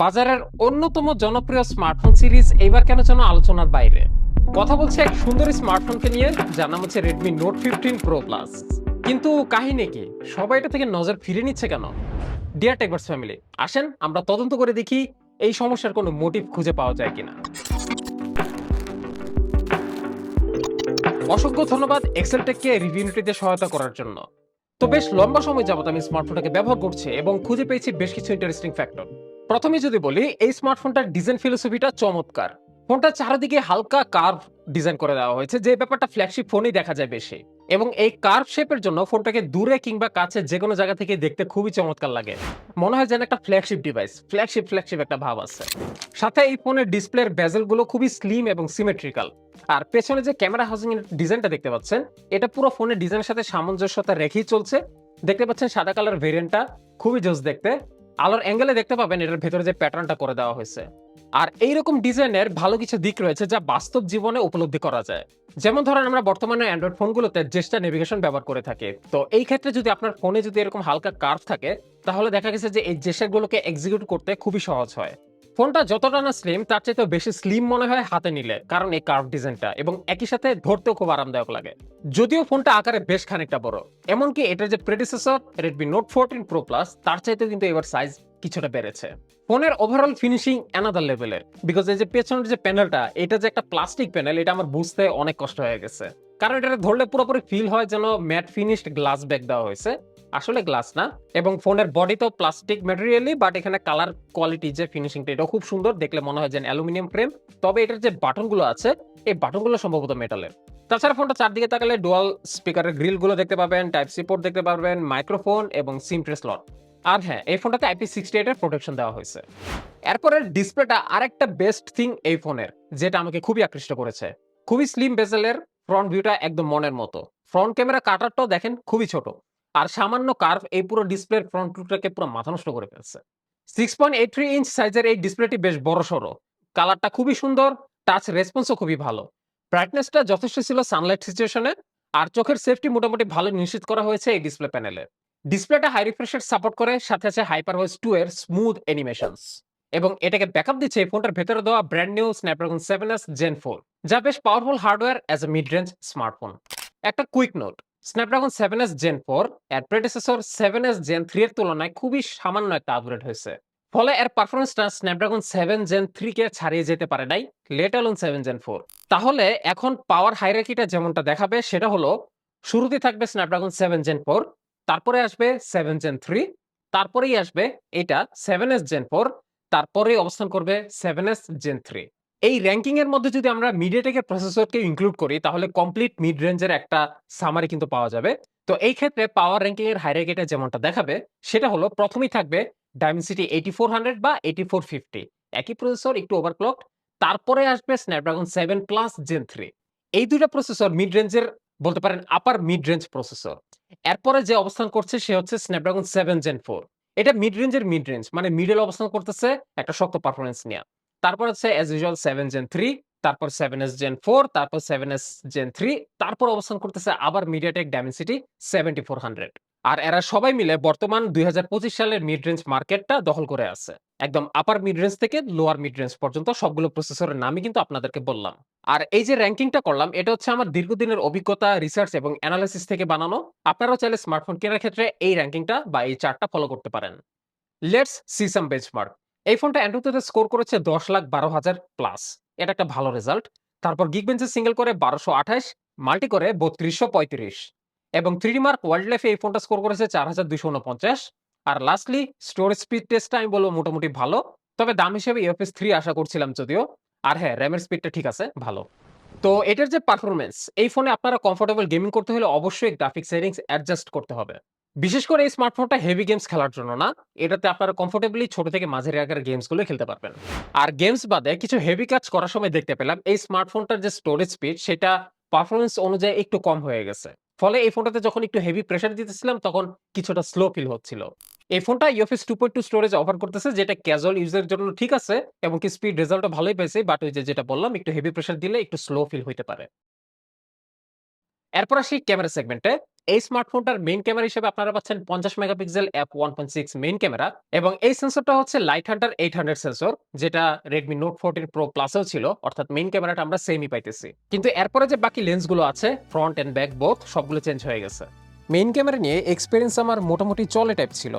বাজারের অন্যতম জনপ্রিয় স্মার্টফোন সিরিজ এবার কেন যেন আলোচনার বাইরে? কথা বলছে এক সুন্দর স্মার্টফোনকে নিয়ে, যার নাম হচ্ছে Redmi Note fifteen Pro Plus কিন্তু কাহিনী কি? সবাই এটা থেকে নজর ফিরে নিচ্ছে কেন? ডিয়ার টেকবার্স ফ্যামিলি আসেন আমরা তদন্ত করে দেখি এই সমস্যার কোনো মোটিভ খুঁজে পাওয়া যায় কিনা। অসংখ্য ধন্যবাদ এক্সেল টেককে রিভিউনিটিতে সহায়তা করার জন্য। তো বেশ লম্বা সময় যাবত আমি স্মার্টফোনটাকে ব্যবহার করছি এবং খুঁজে পেয়েছি বেশ কিছু ইন্টারেস্টিং ফ্যাক্টর প্রথমে যদি বলি, এই স্মার্টফোনটার ডিজাইন ফিলোসফিটা চমৎকার। ফোনটা চারিদিকে হালকা কার্ভ ডিজাইন করে দেওয়া হয়েছে, যে ব্যাপারটা ফ্ল্যাগশিপ ফোনেই দেখা যায় বেশি। এবং এই কার্ভ শেপের জন্য ফোনটাকে দূরে কিংবা কাছে যে কোনো জায়গা থেকে দেখতে খুবই চমৎকার লাগে। মনে হয় যেন একটা ফ্ল্যাগশিপ ডিভাইস ফ্ল্যাগশিপ ফ্ল্যাগশিপ একটা ভাব আছে। সাথে এই ফোনের ডিসপ্লের বেজেলগুলো খুবই স্লিম এবং সিমেট্রিক্যাল আর পেছনে যে ক্যামেরা হাউজিং এর ডিজাইনটা দেখতে পাচ্ছেন, এটা পুরো ফোনের ডিজাইনের সাথে সামঞ্জস্যতা রেখেই চলছে। দেখতে পাচ্ছেন সাদা কালার ভেরিয়েন্টটা খুবই জোস দেখতে। আলোর অ্যাঙ্গেলে দেখতে পাবেন এটার ভেতরে যে প্যাটার্নটা করে দেওয়া হয়েছে। আর এইরকম ডিজাইনের ভালো কিছু দিক রয়েছে যা বাস্তব জীবনে উপলব্ধি করা যায়। যেমন ধরেন আমরা বর্তমানে অ্যান্ড্রয়েড ফোনগুলোতে জেস্টার নেভিগেশন ব্যবহার করে থাকি। তো এই ক্ষেত্রে যদি আপনার ফোনে যদি এরকম হালকা কার্ভ থাকে, তাহলে দেখা গেছে যে এই জেস্টারগুলোকে এক্সিকিউট করতে খুবই সহজ হয়। ফোনটা যতটা না স্লিম তার চাইতে বেশি স্লিম মনে হয় হাতে নিলে, কারণ এই কার্ভ ডিজাইনটা এবং একই সাথে ধরতেও খুব আরামদায়ক লাগে। যদিও ফোনটা আকারে বেশ খানিকটা বড়, এমনকি এটার যে predecessor Redmi Note fourteen Pro Plus তার চাইতেও কিন্তু এবার সাইজ কিছুটা বেড়েছে। ফোনের ওভারঅল ফিনিশিং অ্যানাদার লেভেলের বিকজ এই যে পেছনের যে প্যানেলটা এটা যে একটা প্লাস্টিক প্যানেল এটা আমার বুঝতে অনেক কষ্ট হয়ে গেছে। কারণ এটা ধরলে পুরোপুরি ফিল হয় যেন ম্যাট ফিনিশড গ্লাস ব্যাগ দেওয়া হয়েছে। আসলে গ্লাস না। এবং ফোনের বডি তো প্লাস্টিক ম্যাটেরিয়ালই বাট এখানে কালার কোয়ালিটি যে ফিনিশিংটা এটা খুব সুন্দর। দেখলে মনে হয় যেন অ্যালুমিনিয়াম ফ্রেম তবে এটার যে বাটনগুলো আছে, এই বাটনগুলো সম্ভবত মেটালের তাছাড়া ফোনটা চারদিকে তাকালে ডুয়াল স্পিকারের গ্রিলগুলো দেখতে পাবেন টাইপ সি পোর্ট দেখতে পারবেন মাইক্রোফোন এবং সিম ট্রে স্লট আর হ্যাঁ এই ফোনটাতে আইপি সিক্সটি এইটের প্রোটেকশন দেওয়া হয়েছে। এরপরের ডিসপ্লেটা আরেকটা বেস্ট থিং এই ফোনের, যেটা আমাকে খুবই আকৃষ্ট করেছে। খুবই স্লিম বেজেলের ফ্রন্ট ভিউটা একদম মনের মতো। ফ্রন্ট ক্যামেরা কাটারটাও দেখেন, খুবই ছোট। আর সামান্য কার্ভ এই পুরো ডিসপ্লের ফ্রন্ট ভিউটাকে পুরো মাথা নষ্ট করে ফেলছে। Six point eight three inch সাইজের এই ডিসপ্লেটি বেশ বড় সড়ো। কালারটা খুবই সুন্দর টাচ রেসপন্সও খুবই ভালো। ব্রাইটনেসটা যথেষ্ট ছিল সানলাইট সিচুয়েশনে আর চোখের সেফটি মোটামুটি ভালো নিশ্চিত করা হয়েছে এই ডিসপ্লে প্যানেলে ডিসপ্লেটা হাই রিফ্রেশের সাপোর্ট করে, সাথে আছে হাইপার ওয়েস টু এর স্মুথ অ্যানিমেশনস এবং এটাকে ব্যাকআপ দিচ্ছে এই ফোনটার ভেতরে দেওয়া brand new Snapdragon seven S gen four যা বেশ powerful hardware as a mid range smartphone একটা quick note Snapdragon seven S gen four এর predecessor seven S gen three এর তুলনায় খুবই সামান্য একটা আপগ্রেড হয়েছে। ফলে এর পারফরমেন্সটা স্ন্যাপড্রাগন সেভেন জেন থ্রি কে ছাড়িয়ে যেতে পারে নাই let alone seven gen four তাহলে এখন পাওয়ার হাইরাকিটা যেমনটা দেখাবে, সেটা হলো শুরুতে থাকবে স্ন্যাপড্রাগন সেভেন জেন ফোর তারপরে আসবে সেভেন জেন থ্রি তারপরেই আসবে এটা সেভেন এস জেন ফোর তারপরেই অবস্থান করবে সেভেন এস জেন থ্রি এই র্যাঙ্কিং এর মধ্যে যদি আমরা মিডিয়াটেকের প্রসেসরকে ইনক্লুড করি, তাহলে কমপ্লিট মিড রেঞ্জের একটা সামারি কিন্তু পাওয়া যাবে। তো এই ক্ষেত্রে পাওয়ার র্যাঙ্কিং এর হাইরাইগেটে যেমনটা দেখাবে, সেটা হলো প্রথমেই থাকবে ডায়মেন্সিটি এইটি ফোর হান্ড্রেড বা এইটি ফোর ফিফটি একই প্রসেসর একটু ওভারক্লক তারপরে আসবে Snapdragon seven plus gen three এই দুইটা প্রসেসর মিড রেঞ্জের বলতে পারেন আপার মিড রেঞ্জ প্রসেসর এরপরে যে অবস্থান করছে, সে হচ্ছে স্ন্যাপড্রাগন সেভেন জেন ফোর এটা মিড রেঞ্জের মিড রেঞ্জ মানে মিডল অবস্থান করতেছে একটা শক্ত পারফরমেন্স নিয়ে। তারপর হচ্ছে as usual seven gen three তারপর সেভেন এস জেন ফোর তারপর সেভেন এস জেন থ্রি তারপর অবস্থান করতেছে আবার MediaTek Dimensity seventy four hundred আর এরা সবাই মিলে বর্তমান দুই সালের মিড রেঞ্জ মার্কেটটা দখল করে আছে। একদম আপার মিড রেঞ্জ থেকে লোয়ার মিড রেঞ্জ পর্যন্ত সবগুলো প্রসেসরের নামই কিন্তু আপনাদেরকে বললাম। আর এই যে র্যাঙ্কিংটা করলাম, এটা হচ্ছে আমার দীর্ঘদিনের অভিজ্ঞতা রিসার্চ এবং অ্যানালাইসিস থেকে বানানো। আপনারাও চাইলে স্মার্টফোন কেনার ক্ষেত্রে এই র্যাঙ্কিংটা বা এই চার্টটা ফলো করতে পারেন। লেটস সি সাম বেঞ্চমার্ক এই ফোনটা অ্যান্ড্রয়েডে স্কোর করেছে দশ লাখ বারো হাজার প্লাস এটা একটা ভালো রেজাল্ট তারপর গিগ বেঞ্চে সিঙ্গেল করে বারোশো আঠাশ মাল্টি করে বত্রিশশো পঁয়ত্রিশ। এবং থ্রি মার্ক ওয়ার্ল্ড লাইফে এই ফোনটা স্কোর করেছে চার হাজার দুইশো উনপঞ্চাশ। আর লাস্টলি স্টোরেজ স্পিড টেস্টটা আমি বলব মোটামুটি ভালো। তবে দাম হিসেবে ইউএফএস থ্রি আশা করছিলাম যদিও। আর হ্যাঁ র্যামের স্পিডটা ঠিক আছে, ভালো। তো এটার যে পারফরমেন্স এই ফোনে আপনারা কমফোর্টেবল গেমিং করতে হলে অবশ্যই গ্রাফিক সেটিংস অ্যাডজাস্ট করতে হবে। বিশেষ করে এই স্মার্টফোনটা হেভি গেমস খেলার জন্য না, এটাতে আপনারা কমফোর্টেবলি ছোট থেকে মাঝারি গেমসগুলো খেলতে পারবেন। আর গেমস বাদে কিছু হেভি কাজ করার সময় দেখতে পেলাম, এই স্মার্টফোনটার যে স্টোরেজ স্পিড সেটা পারফরমেন্স অনুযায়ী একটু কম হয়ে গেছে। ফলে এই ফোনটাতে যখন একটু হেভি প্রেশার দিতেছিলাম, তখন কিছুটা স্লো ফিল হচ্ছিল। এই ফোনটা UFS two point two storage offer করতেছে, যেটা ক্যাজুয়াল ইউজের জন্য ঠিক আছে এবং কি স্পিড রেজাল্টও ভালোই পেয়েছে বাট ওই যে যেটা বললাম, একটু হেভি প্রেশার দিলে একটু স্লো ফিল হইতে পারে। এরপর আসি ক্যামেরা সেগমেন্টে এই স্মার্টফোনটার মেইন ক্যামেরা হিসেবে আপনারা পাচ্ছেন পঞ্চাশ megapixel app one point six main camera এবং এই সেন্সরটা হচ্ছে Light Hunter eight hundred sensor যেটা রেডমি নোট ফোরটিন প্রো প্লাসেও ছিল, অর্থাৎ মেইন ক্যামেরাটা আমরা সেমই পাইতেছি। কিন্তু এরপরে যে বাকি লেন্সগুলো আছে ফ্রন্ট এন্ড ব্যাক বোথ সবগুলো চেঞ্জ হয়ে গেছে। মেইন ক্যামেরা নিয়ে এক্সপিরিয়েন্স আমার মোটামুটি চলে টাইপ ছিল।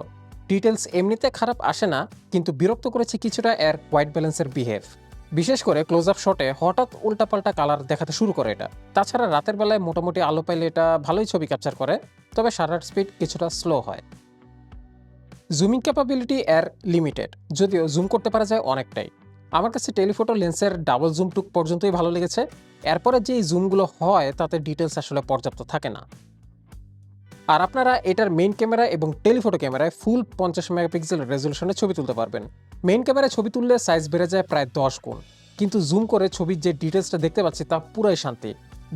ডিটেলস এমনিতে খারাপ আসে না, কিন্তু বিরক্ত করেছে কিছুটা এর হোয়াইট ব্যালেন্সের বিহেভ বিশেষ করে ক্লোজ আপ শটে হঠাৎ উল্টাপাল্টা কালার দেখাতে শুরু করে এটা। তাছাড়া রাতের বেলায় মোটামুটি আলো পাইলে এটা ভালোই ছবি ক্যাপচার করে, তবে শাটার স্পিড কিছুটা স্লো হয়। জুমিং ক্যাপাবিলিটি এর লিমিটেড যদিও জুম করতে পারা যায় অনেকটাই। আমার কাছে টেলিফোটো লেন্সের ডাবল জুম টুক পর্যন্তই ভালো লেগেছে। এরপরে যে জুমগুলো হয়, তাতে ডিটেলস আসলে পর্যাপ্ত থাকে না। আর আপনারা এটার মেইন ক্যামেরা এবং টেলিফোটো ক্যামেরায় ফুল পঞ্চাশ মেগাপিক্সেল রেজলিউশনে ছবি তুলতে পারবেন। মেইন ক্যামেরায় ছবি তুললে সাইজ বেড়ে যায় প্রায় দশ গুণ। কিন্তু জুম করে ছবির যে ডিটেলসটা দেখতে পাচ্ছি তা পুরাই শান্তি।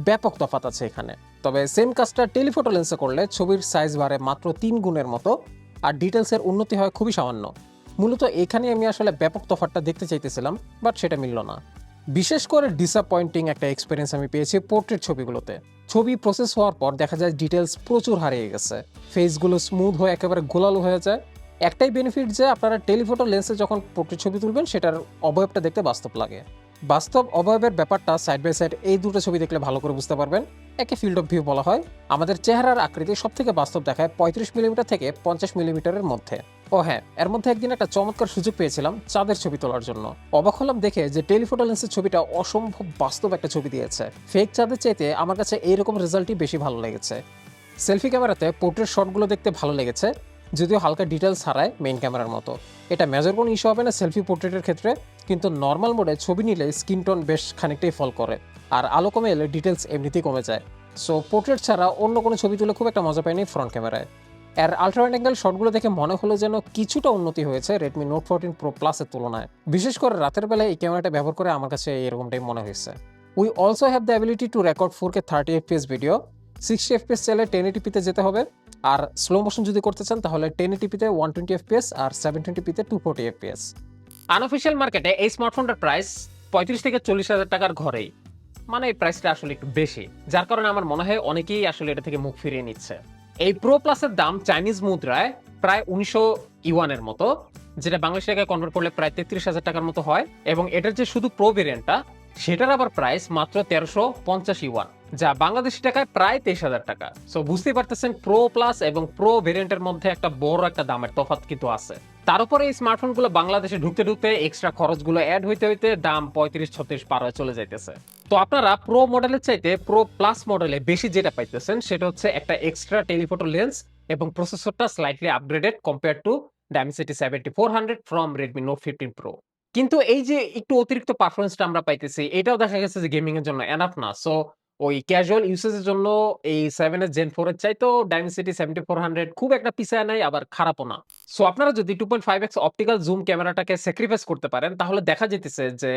ব্যাপক তফাত আছে এখানে। তবে সেম কাজটা টেলিফোটো লেন্সে করলে ছবির সাইজ বাড়ে মাত্র তিন গুণের মতো আর ডিটেলসের উন্নতি হয় খুবই সামান্য। মূলত এখানে আমি আসলে ব্যাপক তফাতটা দেখতে চাইতেছিলাম বাট সেটা মিলল না। বিশেষ করে ডিসঅ্যাপয়েন্টিং একটা এক্সপিরিয়েন্স আমি পেয়েছি পোর্ট্রেট ছবিগুলোতে। ছবি প্রসেস হওয়ার পর দেখা যায় ডিটেলস প্রচুর হারিয়ে গেছে। ফেসগুলো স্মুথ হয়ে একেবারে গোলালো হয়ে যায়। একটাই বেনিফিট যে আপনারা টেলিফোটো লেন্সে যখন পোর্ট্রেট ছবি তুলবেন, সেটার অবয়বটা দেখতে বাস্তব লাগে। বাস্তব অবয়বের ব্যাপারটা সাইড বাই সাইড এই দুটো ছবি দেখলে ভালো করে বুঝতে পারবেন। একে ফিল্ড অফ ভিউ বলা হয়। আমাদের চেহারার আকৃতি সব থেকে বাস্তব দেখায় পঁয়ত্রিশ মিলিমিটার থেকে পঞ্চাশ মিলিমিটারের মধ্যে। ও হ্যাঁ এর মধ্যে একদিন একটা চমৎকার সুযোগ পেয়েছিলাম চাঁদের ছবি তোলার জন্য। অবাক হলাম দেখে যে টেলিফোটো লেন্সের ছবিটা অসম্ভব বাস্তব একটা ছবি দিয়েছে। ফেক চাঁদের চাইতে আমার কাছে এইরকম রেজাল্টই বেশি ভালো লেগেছে। সেলফি ক্যামেরাতে পোর্ট্রেট শটগুলো দেখতে ভালো লেগেছে। যদিও হালকা ডিটেলস হারায় মেইন ক্যামেরার মতো। এটা মেজর কোনো ইস্যু হবে না সেলফি পোর্ট্রেটের ক্ষেত্রে, কিন্তু নর্মাল মোডে ছবি নিলে স্কিন টোন বেশ খানিকটাই ফল করে। আর আলো কমে এলে ডিটেলস এমনিতেই কমে যায়। সো পোর্ট্রেট ছাড়া অন্য কোনো ছবি তুলে খুব একটা মজা পায়নি ফ্রন্ট ক্যামেরায় এর আলট্রাওয়াইড অ্যাঙ্গেল শটগুলো দেখে মনে হলো যেন কিছুটা উন্নতি হয়েছে রেডমি নোট ফোরটিন প্রো প্লাসের তুলনায়। বিশেষ করে রাতের বেলায় এই ক্যামেরাটা ব্যবহার করে আমার কাছে এরকমটাই মনে হয়েছে। We also have the ability to record four K thirty FPS video sixty FPS চাইলে টেন এটিপিতে যেতে হবে। আর স্লো মোশন যদি করতে চান, তাহলে টেন এটিপিতে ওয়ান টোয়েন্টি এফপিএস আর সেভেন টোয়েন্টিপিতে টু ফোর্টি এফপিএস আনঅফিসিয়াল মার্কেটে এই স্মার্টফোনটার প্রাইস পঁয়ত্রিশ থেকে চল্লিশ হাজার টাকার ঘরেই। মানে এই প্রাইসটা আসলে একটু বেশি, যার কারণে আমার মনে হয় অনেকেই আসলে এটা থেকে মুখ ফিরিয়ে নিচ্ছে। এই প্রো প্লাসের দাম চাইনিজ মুদ্রায় প্রায় উনিশশো ইওয়ানের মতো, যেটা বাংলাদেশ টাকায় কনভার্ট করলে প্রায় তেত্রিশ হাজার টাকার মতো হয়। এবং এটার যে শুধু প্রো ভেরিয়েন্টটা সেটার আবার প্রাইস মাত্র তেরোশো পঞ্চাশ ইওয়ান যা বাংলাদেশি টাকায় প্রায় তেইশ হাজার টাকা। সো বুঝতেই পারতেছেন প্রো প্লাস এবং প্রো ভেরিয়েন্টের মধ্যে একটা বড় একটা দামের তফাৎ কিন্তু আছে। তার উপরে এই স্মার্টফোনগুলো বাংলাদেশে ঢুকতে ঢুকতে এক্সট্রা খরচগুলো অ্যাড হইতে হইতে দাম পঁয়ত্রিশ, ছত্রিশ, পার হয়ে চলে যাইতেছে। তো আপনারা প্রো মডেলের চাইতে প্রো প্লাস মডেলে বেশি যেটা পাইতেছেন, সেটা হচ্ছে একটা এক্সট্রা টেলিফোটো লেন্স এবং প্রসেসরটা slightly upgraded compared to Dimensity seventy four hundred from Redmi Note fifteen Pro কিন্তু এই যে একটু অতিরিক্ত পারফরমেন্সটা আমরা পাইতেছি, এটাও দেখা গেছে যে গেমিং এর জন্য এনাফ না। সো ওই ক্যাজুয়াল ইউসেজের জন্য এই সেভেন এর জেন ফোর এর চাইতেও ডাইমেসিটি সেভেন্টি ফোর হান্ড্রেড খুব একটা পিছায় নাই, আবার খারাপও না। সো আপনারা যদি two point five X optical zoom ক্যামেরাটাকে sacrifice করতে পারেন, তাহলে দেখা যেতেছে যে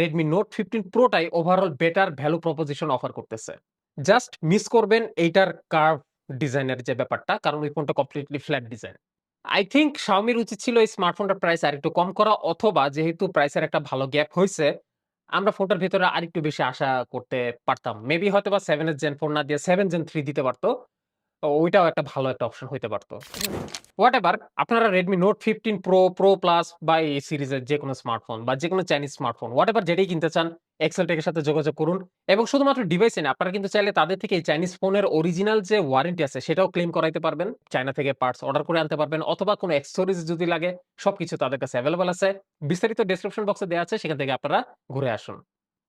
Redmi Note fifteen প্রোটাই overall better value proposition offer করতেছে। জাস্ট মিস করবেন এইটার কার্ভ ডিজাইনের যে ব্যাপারটা, কারণ ওই ফোনটা completely flat design I think শাওমির উচিত ছিল এই স্মার্টফোনটার প্রাইস আর একটু কম করা, অথবা যেহেতু প্রাইসের একটা ভালো গ্যাপ হয়েছে, আমরা ফোনটার ভেতরে আরেকটু বেশি আশা করতে পারতাম। মেবি হয়তো বা সেভেন জেন ফোন না দিয়ে সেভেন জেন থ্রি দিতে পারতো। ওইটাও একটা ভালো একটা অপশন হইতে পারতো। হোয়াট এভার আপনারা Redmi Note fifteen Pro Pro plus বা এই সিরিজের যে কোনো স্মার্টফোন বা যে কোনো চাইনিজ স্মার্টফোন হোয়াট এভার যেটাই কিনতে চান এক্সেল টেকের সাথে যোগাযোগ করুন এবং শুধুমাত্র ডিভাইসে না, আপনারা কিন্তু চাইলে তাদের থেকে এই চাইনিজ ফোনের অরিজিনাল যে ওয়ারেন্টি আছে, সেটাও ক্লেম করাইতে পারবেন। চায়না থেকে পার্টস অর্ডার করে আনতে পারবেন অথবা কোনো অ্যাক্সেসরিজ যদি লাগে, সবকিছু তাদের কাছে অ্যাভেলেবল আছে। বিস্তারিত ডেসক্রিপশন বক্সে দেওয়া আছে, সেখান থেকে আপনারা ঘুরে আসুন।